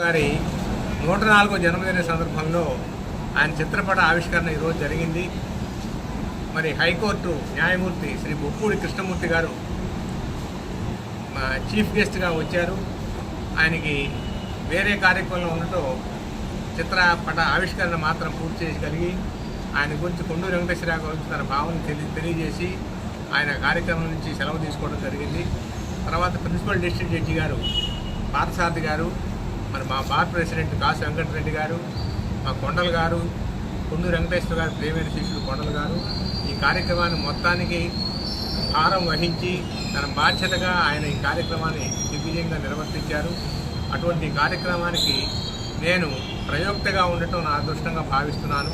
గారి నూట నాలుగో జన్మదిన సందర్భంలో ఆయన చిత్రపట ఆవిష్కరణ ఈరోజు జరిగింది. మరి హైకోర్టు న్యాయమూర్తి శ్రీ బొప్పూడి కృష్ణమూర్తి గారు మా చీఫ్ గెస్ట్గా వచ్చారు. ఆయనకి వేరే కార్యక్రమంలో ఉండటం చిత్రపట ఆవిష్కరణ మాత్రం పూర్తి చేయగలిగి ఆయన గురించి కొండూరు వెంకటేశ్వరరావు గురించి తన భావన తెలి తెలియజేసి ఆయన కార్యక్రమం నుంచి సెలవు తీసుకోవడం జరిగింది. తర్వాత ప్రిన్సిపల్ డిస్ట్రిక్ట్ జడ్జి గారు పార్థసారథి గారు మరి మా బార్ ప్రెసిడెంట్ కాసు వెంకటరెడ్డి గారు మా కొండలు గారు కొండూరు వెంకటేశ్వర గారు ప్రేమైన శిష్యుడు కొండలు గారు ఈ కార్యక్రమాన్ని మొత్తానికి భారం వహించి తన బాధ్యతగా ఆయన ఈ కార్యక్రమాన్ని దిగ్విజయంగా నిర్వర్తించారు. అటువంటి కార్యక్రమానికి నేను ప్రయోక్తగా ఉండటం నా అదృష్టంగా భావిస్తున్నాను.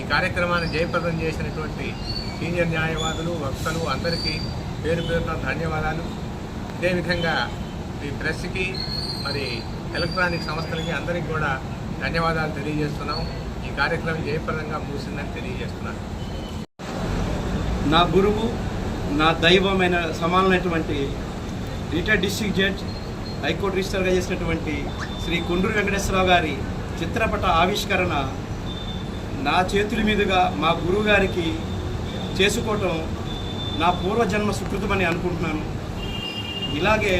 ఈ కార్యక్రమాన్ని జయప్రదం చేసినటువంటి సీనియర్ న్యాయవాదులు వక్తలు అందరికీ పేరు పేరున ధన్యవాదాలు. అదేవిధంగా ఈ ప్రెస్కి మరి ఎలక్ట్రానిక్ సంస్థలకి అందరికీ కూడా ధన్యవాదాలు తెలియజేస్తున్నాం ఈ కార్యక్రమం జయప్రదంగా ముగిసిందని తెలియజేస్తున్నాను. నా గురువు నా దైవమైన సమానమైనటువంటి retired district judge high court రిజిస్టర్గా చేసినటువంటి శ్రీ కుండూరు వెంకటేశ్వరరావు గారి చిత్రపట ఆవిష్కరణ నా చేతుల మీదుగా మా గురువు గారికి చేసుకోవటం నా పూర్వజన్మ సుకృతమని అనుకుంటున్నాను. ఇలాగే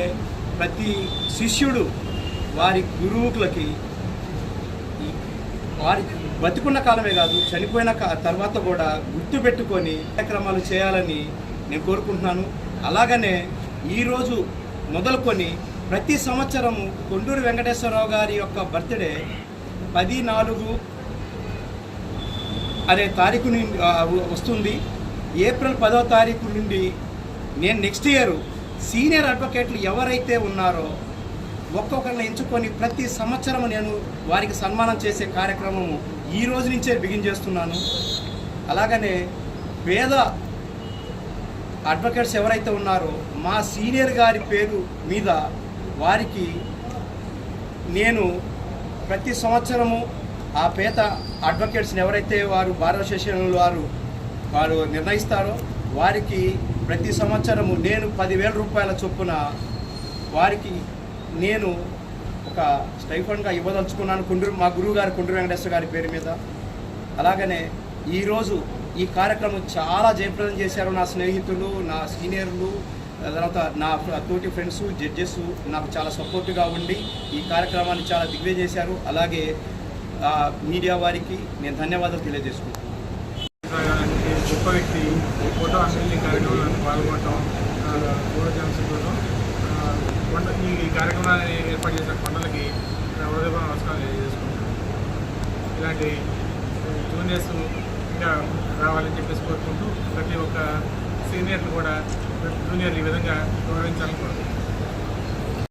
ప్రతి శిష్యుడు వారి గురువులకి వారి బతికున్న కాలమే కాదు చనిపోయిన తర్వాత కూడా గుర్తుపెట్టుకొని కార్యక్రమాలు చేయాలని నేను కోరుకుంటున్నాను. అలాగనే ఈరోజు మొదలుకొని ప్రతి సంవత్సరము కొండూరు వెంకటేశ్వరరావు గారి యొక్క బర్త్డే పది నాలుగు అనే తారీఖు నుండి వస్తుంది. ఏప్రిల్ పదో తారీఖు నుండి నేను నెక్స్ట్ ఇయర్ సీనియర్ అడ్వకేట్లు ఎవరైతే ఉన్నారో ఒక్కొక్కరిని ఎంచుకొని ప్రతి సంవత్సరం నేను వారికి సన్మానం చేసే కార్యక్రమం ఈ రోజు నుంచే బిగిన్ చేస్తున్నాను. అలాగనే పేద అడ్వకేట్స్ ఎవరైతే ఉన్నారో మా సీనియర్ గారి పేరు మీద వారికి నేను ప్రతి సంవత్సరము ఆ పేద అడ్వకేట్స్ని ఎవరైతే వారు బార్ అసోసియేషన్ వారు వారు నిర్ణయిస్తారో వారికి ప్రతి సంవత్సరము నేను పదివేల రూపాయల చొప్పున వారికి నేను ఒక స్టైఫండ్గా ఇవ్వదలుచుకున్నాను కుండ్రు మా గురువు గారు కుండ్రు వెంకటేశ్వర గారి పేరు మీద. అలాగనే ఈరోజు ఈ కార్యక్రమం చాలా జయప్రదం చేశారు నా స్నేహితులు నా సీనియర్లు తర్వాత నా తోటి ఫ్రెండ్స్ జడ్జెస్ నాకు చాలా సపోర్ట్గా ఉండి ఈ కార్యక్రమాన్ని చాలా దిగ్వే చేశారు అలాగే మీడియా వారికి నేను ధన్యవాదాలు తెలియజేసుకుంటున్నాను. గొప్ప వ్యక్తి ఫోటో అసెంబ్లీ కార్యక్రమాలను పాల్గొనడం కొండ ఈ కార్యక్రమాన్ని ఏర్పాటు చేసిన కొండలకి నా నమస్కారం తెలియజేసుకుంటున్నాను. ఇలాంటి జూనియర్స్ ఇంకా రావాలని చెప్పేసి కోరుకుంటూ ప్రతి ఒక్క సీనియర్ని కూడా జూనియర్ ఈ విధంగా గౌరవించాలని కోరుకుంటున్నాను.